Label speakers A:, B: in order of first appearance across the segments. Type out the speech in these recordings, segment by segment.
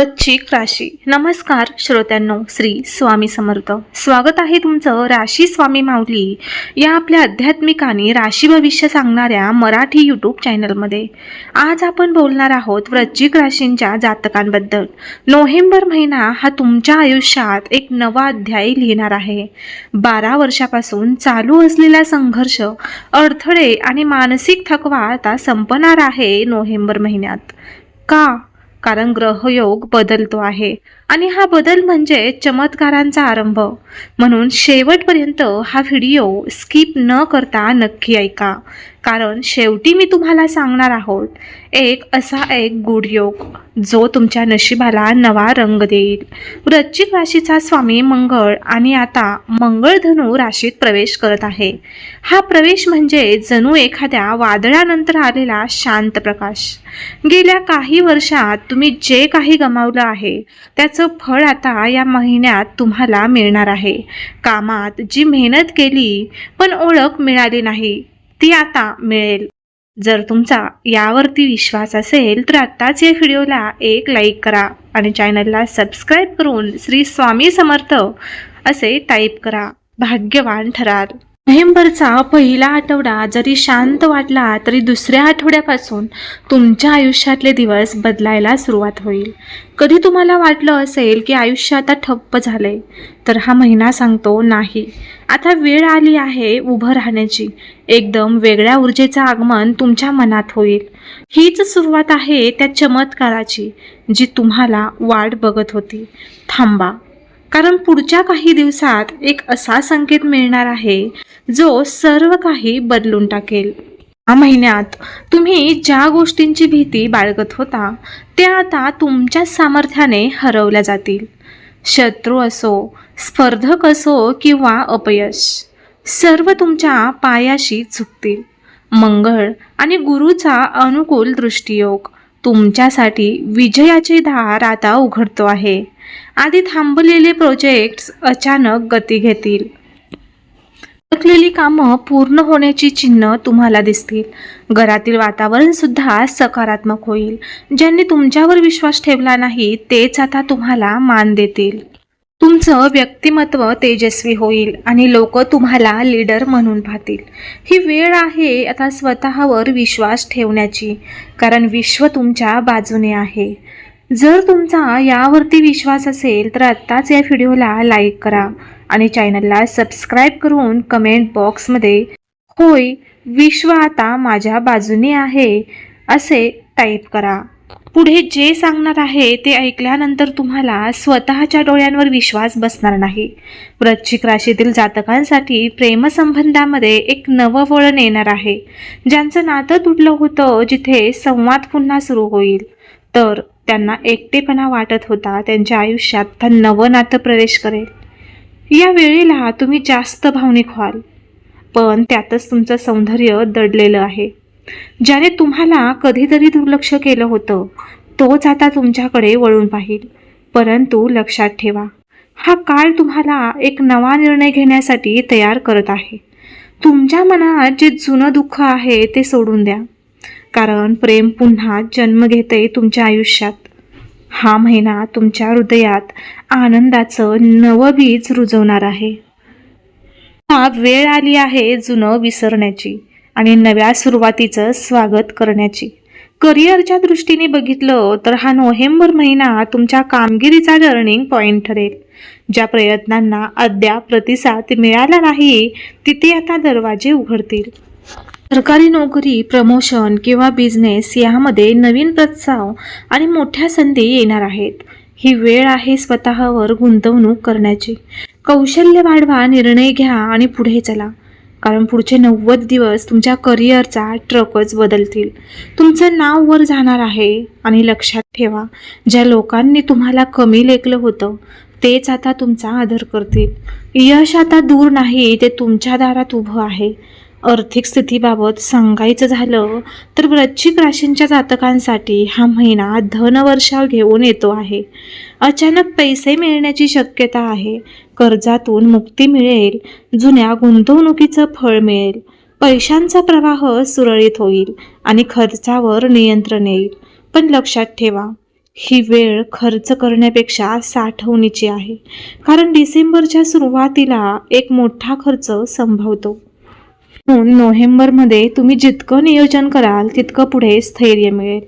A: वृश्चिक राशी. नमस्कार श्रोत्यांनो श्री स्वामी समर्थ. स्वागत आहे तुमचं राशी स्वामी माऊली या आपल्या आध्यात्मिक आणि राशी भविष्य सांगणाऱ्या मराठी यूट्यूब चॅनलमध्ये. आज आपण बोलणार आहोत वृश्चिक राशींच्या जातकांबद्दल. नोव्हेंबर महिना हा तुमच्या आयुष्यात एक नवा अध्याय लिहिणार आहे. बारा वर्षापासून चालू असलेला संघर्ष अडथळे आणि मानसिक थकवा आता संपणार आहे नोव्हेंबर महिन्यात. का? कारण ग्रहयोग बदलतो आहे. आणि हा बदल म्हणजे चमत्कारांचा आरंभ. म्हणून शेवटपर्यंत हा व्हिडिओ स्किप न करता नक्की ऐका. कारण शेवटी मी तुम्हाला सांगणार आहोत एक असा एक गुड योग जो तुमच्या नशिबाला नवा रंग देईल. वृश्चिक राशीचा स्वामी मंगळ आणि आता मंगळधनू राशीत प्रवेश करत आहे. हा प्रवेश म्हणजे जणू एखाद्या वादळानंतर आलेला शांत प्रकाश. गेल्या काही वर्षात तुम्ही जे काही गमावलं आहे त्याचं फळ आता या महिन्यात तुम्हाला मिळणार आहे. कामात जी मेहनत केली पण ओळख मिळाली नाही. ती आता मिळेल. जर तुमचा यावरती विश्वास असेल तर आत्ताच या व्हिडिओला एक लाईक करा आणि चॅनलला सबस्क्राईब करून श्री स्वामी समर्थ असे टाईप करा. भाग्यवान ठराल. नोव्हेंबरचा पहिला आठवडा जरी शांत वाटला तरी दुसऱ्या आठवड्यापासून तुमच्या आयुष्यातले दिवस बदलायला सुरुवात होईल. कधी तुम्हाला वाटलं असेल की आयुष्य आता ठप्प झालंय? तर हा महिना सांगतो नाही. आता वेळ आली आहे उभं राहण्याची. एकदम वेगळ्या ऊर्जेचं आगमन तुमच्या मनात होईल. हीच सुरुवात आहे त्या चमत्काराची जी तुम्हाला वाट बघत होती. थांबा. कारण पुढच्या काही दिवसात एक असा संकेत मिळणार आहे जो सर्व काही बदलून टाकेल. या महिन्यात तुम्ही ज्या गोष्टींची भीती बाळगत होता त्या आता तुमच्या सामर्थ्याने हरवल्या जातील. शत्रू असो स्पर्धक असो किंवा अपयश सर्व तुमच्या पायाशी झुकतील. मंगळ आणि गुरुचा अनुकूल दृष्टियोग तुमच्यासाठी विजयाचे दार आता उघडतो आहे. आधी थांबलेले प्रोजेक्ट्स अचानक गती घेतील. अडकलेली कामं पूर्ण होण्याची चिन्ह तुम्हाला दिसतील. घरातील वातावरण सुद्धा सकारात्मक होईल. ज्यांनी तुमच्यावर विश्वास ठेवला नाही तेच आता तुम्हाला मान देतील. तुमचं व्यक्तिमत्व तेजस्वी होईल आणि लोक तुम्हाला लीडर म्हणून पाहतील. ही वेळ आहे आता स्वतःवर विश्वास ठेवण्याची कारण विश्व तुमच्या बाजूने आहे. जर तुमचा यावरती विश्वास असेल तर आत्ताच या व्हिडिओला लाईक करा आणि चॅनलला सबस्क्राईब करून कमेंट बॉक्समध्ये होय विश्व आता माझ्या बाजूने आहे असे टाईप करा. पुढे जे सांगणार आहे ते ऐकल्यानंतर तुम्हाला स्वतःच्या डोळ्यांवर विश्वास बसणार नाही. वृश्चिक राशीतील जातकांसाठी प्रेमसंबंधामध्ये एक नवं वळण येणार आहे ज्यांचं नातं तुटलं होतं जिथे संवाद पुन्हा सुरू होईल. तर त्यांना एकटेपणा वाटत होता त्यांच्या आयुष्यात आता नवं नातं प्रवेश करेल. या वेळेला तुम्ही जास्त भावनिक व्हाल पण त्यातच तुमचं सौंदर्य दडलेलं आहे. ज्याने तुम्हाला कधीतरी दुर्लक्ष केलं होतं तोच आता तुमच्याकडे वळून पाहिल. परंतु लक्षात ठेवा हा काळ तुम्हाला एक नवा निर्णय घेण्यासाठी तयार करत आहे. तुमच्या मनात जे जुनं दुःख आहे ते सोडून द्या. कारण प्रेम पुन्हा जन्म घेते तुमच्या आयुष्यात. हा महिना तुमच्या हृदयात आनंदाचं नवं बीज रुजवणार आहे. हा वेळ आली आहे जुनं विसरण्याची आणि नव्या सुरुवातीचं स्वागत करण्याची. करिअरच्या दृष्टीने बघितलं तर हा नोव्हेंबर महिना तुमच्या कामगिरीचा टर्निंग पॉईंट ठरेल. ज्या प्रयत्नांना अद्याप प्रतिसाद मिळाला नाही तिथे आता दरवाजे उघडतील. सरकारी नोकरी प्रमोशन किंवा बिझनेस यामध्ये नवीन प्रस्ताव आणि मोठ्या संधी येणार आहेत. ही वेळ आहे स्वतःवर गुंतवणूक करण्याची. कौशल्य वाढवा निर्णय घ्या आणि पुढे चला. कारण पुढचे नव्वद दिवस तुमच्या करिअरचा ट्रकच बदलतील. तुमचं नाव वर जाणार आहे आणि लक्षात ठेवा ज्या लोकांनी तुम्हाला कमी लेखलं होतं तेच आता तुमचा आदर करतील. यश आता दूर नाही ते तुमच्या दारात उभं आहे. आर्थिक स्थितीबाबत सांगायचं झालं तर वृश्चिक राशींच्या जातकांसाठी हा महिना धनवर्षाव घेऊन येतो आहे. अचानक पैसे मिळण्याची शक्यता आहे. कर्जातून मुक्ती मिळेल. जुन्या गुंतवणुकीचं फळ मिळेल. पैशांचा प्रवाह सुरळीत होईल आणि खर्चावर नियंत्रण येईल. पण लक्षात ठेवा ही वेळ खर्च करण्यापेक्षा साठवणीची आहे. कारण डिसेंबरच्या सुरुवातीला एक मोठा खर्च संभवतो. म्हणून नोव्हेंबरमध्ये तुम्ही जितकं नियोजन कराल तितकं पुढे स्थैर्य मिळेल.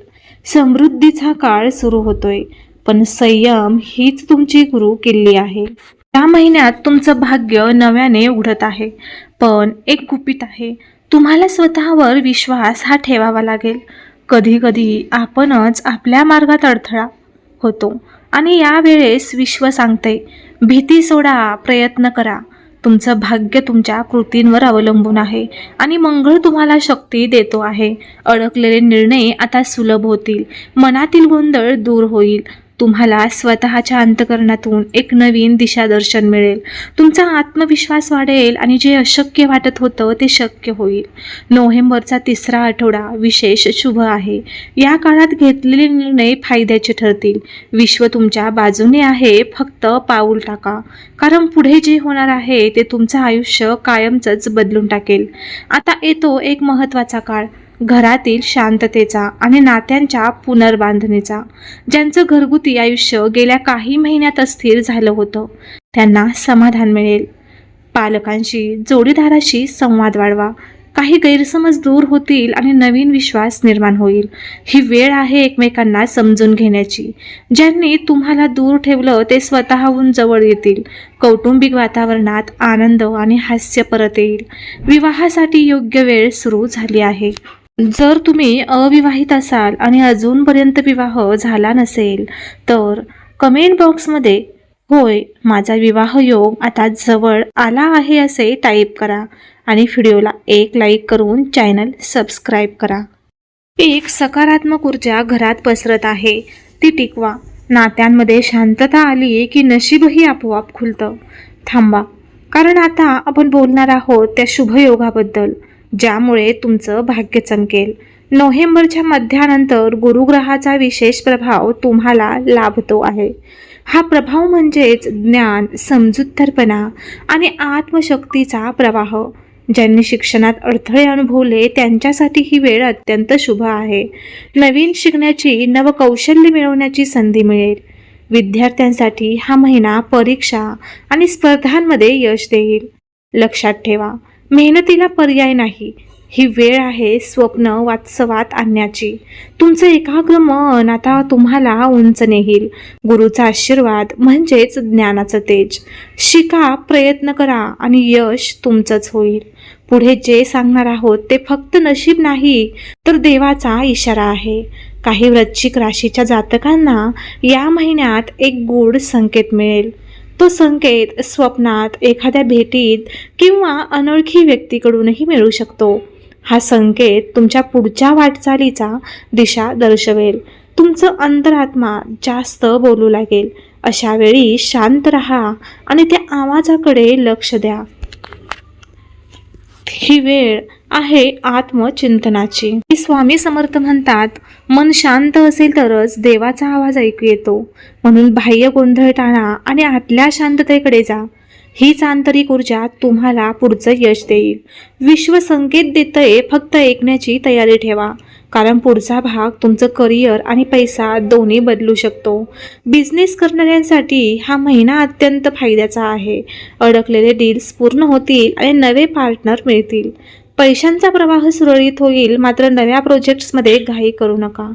A: समृद्धीचा काळ सुरू होतोय पण संयम हीच तुमची गुरु किल्ली आहे. या महिन्यात तुमचं भाग्य नव्याने उघडत आहे पण एक गुपित आहे. तुम्हाला स्वतःवर विश्वास हा ठेवावा लागेल. कधी कधी आपणच आपल्या मार्गात अडथळा होतो आणि यावेळेस विश्व सांगते भीती सोडा प्रयत्न करा. तुमचं भाग्य तुमच्या कृतींवर अवलंबून आहे आणि मंगळ तुम्हाला शक्ती देतो आहे. अडकलेले निर्णय आता सुलभ होतील. मनातील गोंधळ दूर होईल. तुम्हाला स्वतःच्या अंतकरणातून एक नवीन दिशादर्शन मिळेल. तुमचा आत्मविश्वास वाढेल आणि जे अशक्य वाटत होतं ते शक्य होईल. नोव्हेंबरचा तिसरा आठवडा विशेष शुभ आहे. या काळात घेतलेले निर्णय फायद्याचे ठरतील. विश्व तुमच्या बाजूने आहे फक्त पाऊल टाका. कारण पुढे जे होणार आहे ते तुमचं आयुष्य कायमचंच बदलून टाकेल. आता येतो एक महत्त्वाचा काळ. घरातील शांततेचा आणि नात्यांच्या पुनर्बांधणीचा ज्यांचं घरगुती आयुष्य गेल्या काही महिन्यात अस्थिर झालं होतं त्यांना समाधान मिळेल. पालकांशी जोडीदाराशी संवाद वाढवा. काही गैरसमज दूर होतील आणि नवीन विश्वास निर्माण होईल. ही वेळ आहे एकमेकांना समजून घेण्याची. ज्यांनी तुम्हाला दूर ठेवलं ते स्वतःहून जवळ येतील. कौटुंबिक वातावरणात आनंद आणि हास्य परत येईल. विवाहासाठी योग्य वेळ सुरू झाली आहे. जर तुम्ही अविवाहित असाल आणि अजूनपर्यंत विवाह झाला नसेल तर कमेंट बॉक्समध्ये होय माझा विवाह योग आता जवळ आला आहे असे टाईप करा आणि व्हिडिओला एक लाईक करून चॅनल सबस्क्राईब करा. एक सकारात्मक ऊर्जा घरात पसरत आहे. ती टिकवा. नात्यांमध्ये शांतता आली की नशीबही आपोआप खुलतं. थांबा. कारण आता आपण बोलणार आहोत त्या शुभयोगाबद्दल. ज्यामुळे तुमचं भाग्य चमकेल. नोव्हेंबरच्या मध्यानंतर गुरुग्रहाचा विशेष प्रभाव तुम्हाला लाभतो आहे. हा प्रभाव म्हणजेच ज्ञान समजूतदारपणा आणि आत्मशक्तीचा प्रवाह. ज्यांनी शिक्षणात अडथळे अनुभवले त्यांच्यासाठी ही वेळ अत्यंत शुभ आहे. नवीन शिकण्याची नवकौशल्य मिळवण्याची संधी मिळेल. विद्यार्थ्यांसाठी हा महिना परीक्षा आणि स्पर्धांमध्ये यश देईल. लक्षात ठेवा मेहनतीला पर्याय नाही. ही वेळ आहे स्वप्न वास्तवात आणण्याची. तुमचं एकाग्र मन आता तुम्हाला उंच नेईल गुरुचा आशीर्वाद म्हणजेच ज्ञानाचं तेज. शिका प्रयत्न करा आणि यश तुमचंच होईल. पुढे जे सांगणार आहोत ते फक्त नशीब नाही तर देवाचा इशारा आहे. काही वृश्चिक राशीच्या जातकांना या महिन्यात एक गूढ संकेत मिळेल. तो संकेत स्वप्नात एखाद्या भेटीत किंवा अनोळखी व्यक्तीकडूनही मिळू शकतो. हा संकेत तुमच्या पुढच्या वाटचालीचा दिशा दर्शवेल. तुमचं अंतरात्मा जास्त बोलू लागेल. अशा वेळी शांत राहा आणि त्या आवाजाकडे लक्ष द्या. ही वेळ आहे आत्मचिंतनाची. स्वामी समर्थ म्हणतात मन शांत असेल तरच देवाचा आवाज ऐकू येतो. म्हणून बाह्य गोंधळ टाळा आणि आतल्या शांततेकडे जा. हीच आंतरिक ऊर्जा तुम्हाला पुढचं यश देईल. विश्व संकेत देतंय फक्त ऐकण्याची तयारी ठेवा. कारण पुढचा भाग तुमचं करिअर आणि पैसा दोन्ही बदलू शकतो. बिझनेस करणाऱ्यांसाठी हा महिना अत्यंत फायद्याचा आहे. अडकलेले डील्स पूर्ण होतील आणि नवे पार्टनर मिळतील. पैशांचा प्रवाह सुरळीत होईल मात्र नव्या प्रोजेक्ट्समध्ये घाई करू नका.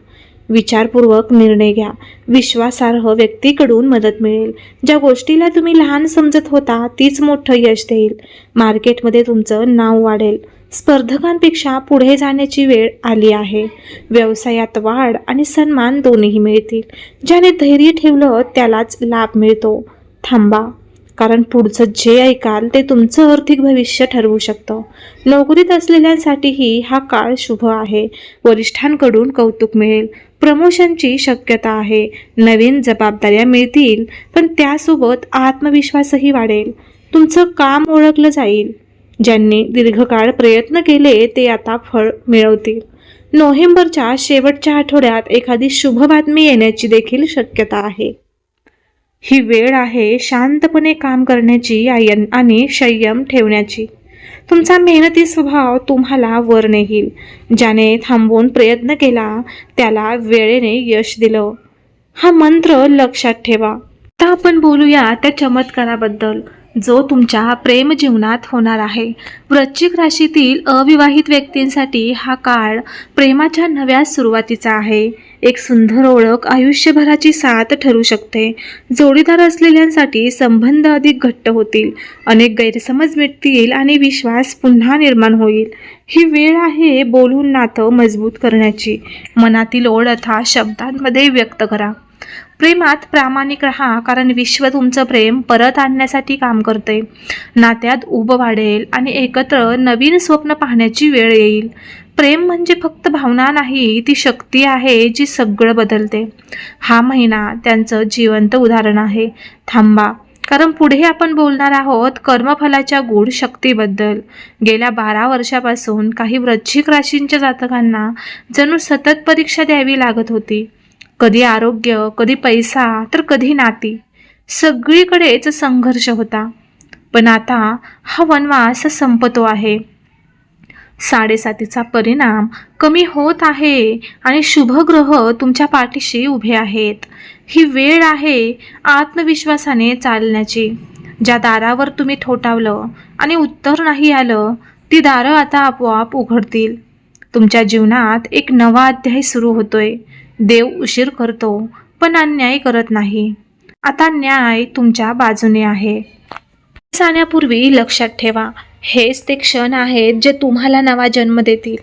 A: विचारपूर्वक निर्णय घ्या. विश्वासार्ह व्यक्तीकडून मदत मिळेल. ज्या गोष्टीला तुम्ही लहान समजत होता तीच मोठं यश देईल. मार्केटमध्ये तुमचं नाव वाढेल. स्पर्धकांपेक्षा पुढे जाण्याची वेळ आली आहे. व्यवसायात वाढ आणि सन्मान दोन्ही मिळतील. ज्याने धैर्य ठेवलं त्यालाच लाभ मिळतो. थांबा. कारण पुढचं जे ऐकाल ते तुमचं आर्थिक भविष्य ठरवू शकतं. नोकरीत असलेल्यांसाठीही हा काळ शुभ आहे. वरिष्ठांकडून कौतुक मिळेल. प्रमोशनची शक्यता आहे. नवीन जबाबदाऱ्या मिळतील पण त्यासोबत आत्मविश्वासही वाढेल. तुमचं काम ओळखलं जाईल. ज्यांनी दीर्घकाळ प्रयत्न केले ते आता फळ मिळवतील. नोव्हेंबरच्या शेवटच्या आठवड्यात एखादी शुभ बातमी येण्याची देखील शक्यता आहे. ही वेळ आहे शांतपणे काम करण्याची आणि संयम ठेवण्याची. तुमचा मेहनती स्वभाव तुम्हाला वर नेईल. ज्याने थांबवून प्रयत्न केला त्याला वेळेने यश दिलं. हा मंत्र लक्षात ठेवा. आता आपण बोलूया त्या चमत्काराबद्दल. जो तुमच्या प्रेम जीवनात होणार आहे. वृश्चिक राशीतील अविवाहित व्यक्तींसाठी हा काळ प्रेमाच्या नव्या सुरुवातीचा आहे. एक सुंदर ओळख आयुष्यभराची साथ ठरू शकते. जोडीदार असलेल्यांसाठी संबंध अधिक घट्ट होतील. अनेक गैरसमज मिटतील आणि विश्वास पुन्हा निर्माण होईल. ही वेळ आहे बोलून नातं मजबूत करण्याची. मनातील ओढ अथा शब्दांमध्ये व्यक्त करा. प्रेमात प्रामाणिक राहा कारण विश्व तुमचं प्रेम परत आणण्यासाठी काम करते. नात्यात उभं वाढेल आणि एकत्र नवीन स्वप्न पाहण्याची वेळ येईल. प्रेम म्हणजे फक्त भावना नाही ती शक्ती आहे जी सगळं बदलते. हा महिना त्यांचं जिवंत उदाहरण आहे. थांबा. कारण पुढे आपण बोलणार आहोत कर्मफलाच्या गूढ शक्तीबद्दल. गेल्या बारा वर्षापासून काही वृश्चिक राशींच्या जातकांना जणू सतत परीक्षा द्यावी लागत होती. कधी आरोग्य कधी पैसा तर कधी नाती. सगळीकडेच संघर्ष होता. पण आता हा वनवास संपतो आहे. साडेसातीचा परिणाम कमी होत आहे आणि शुभग्रह तुमच्या पाठीशी उभे आहेत. ही वेळ आहे आत्मविश्वासाने चालण्याची. ज्या दारावर तुम्ही ठोठावलं आणि उत्तर नाही आलं ती दारं आता आपोआप उघडतील. तुमच्या जीवनात एक नवा अध्याय सुरू होतोय. देव उशीर करतो पण अन्याय करत नाही. आता न्याय तुमच्या बाजूने आहे. जाण्यापूर्वी लक्षात ठेवा. हेच ते क्षण आहेत जे तुम्हाला नवा जन्म देतील.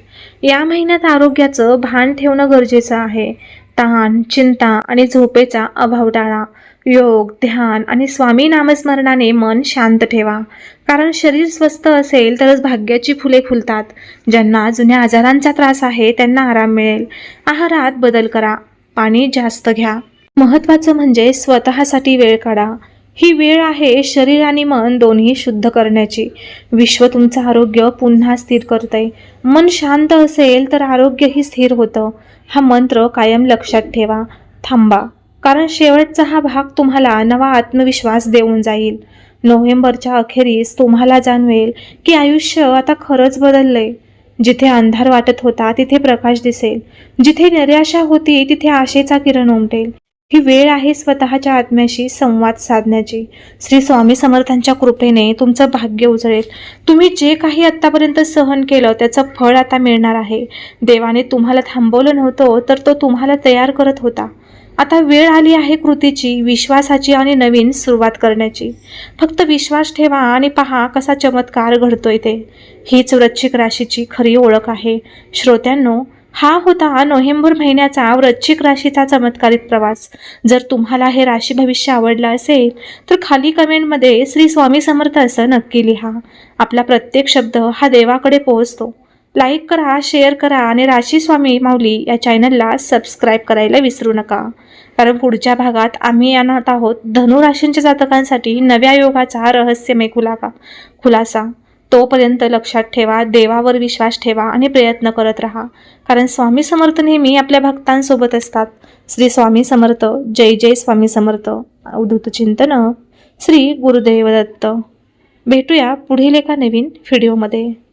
A: या महिन्यात आरोग्याचं भान ठेवणं गरजेचं आहे. ताण चिंता आणि झोपेचा अभाव टाळा. योग ध्यान आणि स्वामी नामस्मरणाने मन शांत ठेवा. कारण शरीर स्वस्थ असेल तरच भाग्याची फुले फुलतात. ज्यांना जुन्या आजारांचा त्रास आहे त्यांना आराम मिळेल. आहारात बदल करा. पाणी जास्त घ्या. महत्त्वाचं म्हणजे स्वतःसाठी वेळ काढा. ही वेळ आहे शरीर आणि मन दोन्ही शुद्ध करण्याची. विश्व तुमचं आरोग्य पुन्हा स्थिर करते मन शांत असेल तर आरोग्यही स्थिर होतं. हा मंत्र कायम लक्षात ठेवा. थांबा. कारण शेवटचा हा भाग तुम्हाला नवा आत्मविश्वास देऊन जाईल. नोव्हेंबरच्या अखेरीस तुम्हाला जाणवेल की आयुष्य आता खरंच बदललंय. जिथे अंधार वाटत होता तिथे प्रकाश दिसेल. जिथे निराशा होती तिथे आशेचा किरण उमटेल. ही वेळ आहे स्वतःच्या आत्म्याशी संवाद साधण्याची. श्री स्वामी समर्थांच्या कृपेने तुमचं भाग्य उजळेल. तुम्ही जे काही आत्तापर्यंत सहन केलं त्याचं फळ आता मिळणार आहे. देवाने तुम्हाला थांबवलं नव्हतं तर तो तुम्हाला तयार करत होता. आता वेळ आली आहे कृतीची विश्वासाची आणि नवीन सुरुवात करण्याची. फक्त विश्वास ठेवा आणि पहा कसा चमत्कार घडतोय ते. हीच वृश्चिक राशीची खरी ओळख आहे. श्रोत्यांनो हा होता नोव्हेंबर महिन्याचा वृश्चिक राशीचा चमत्कारित प्रवास. जर तुम्हाला हे राशी भविष्य आवडलं असेल तर खाली कमेंटमध्ये श्री स्वामी समर्थ असं नक्की लिहा. आपला प्रत्येक शब्द हा देवाकडे पोहोचतो. लाईक करा शेअर करा आणि राशी स्वामी माऊली या चॅनलला सबस्क्राईब करायला विसरू नका. कारण पुढच्या भागात आम्ही आणत आहोत धनुराशींच्या जातकांसाठी नव्या योगाचा रहस्यमय खुलाका खुलासा. तोपर्यंत लक्षात ठेवा देवावर विश्वास ठेवा आणि प्रयत्न करत राहा. कारण स्वामी समर्थ नेहमी आपल्या भक्तांसोबत असतात. श्री स्वामी समर्थ जय जय स्वामी समर्थ. अवधूत चिंतन श्री गुरुदेव दत्त भेटूया पुढील एका नवीन व्हिडिओमध्ये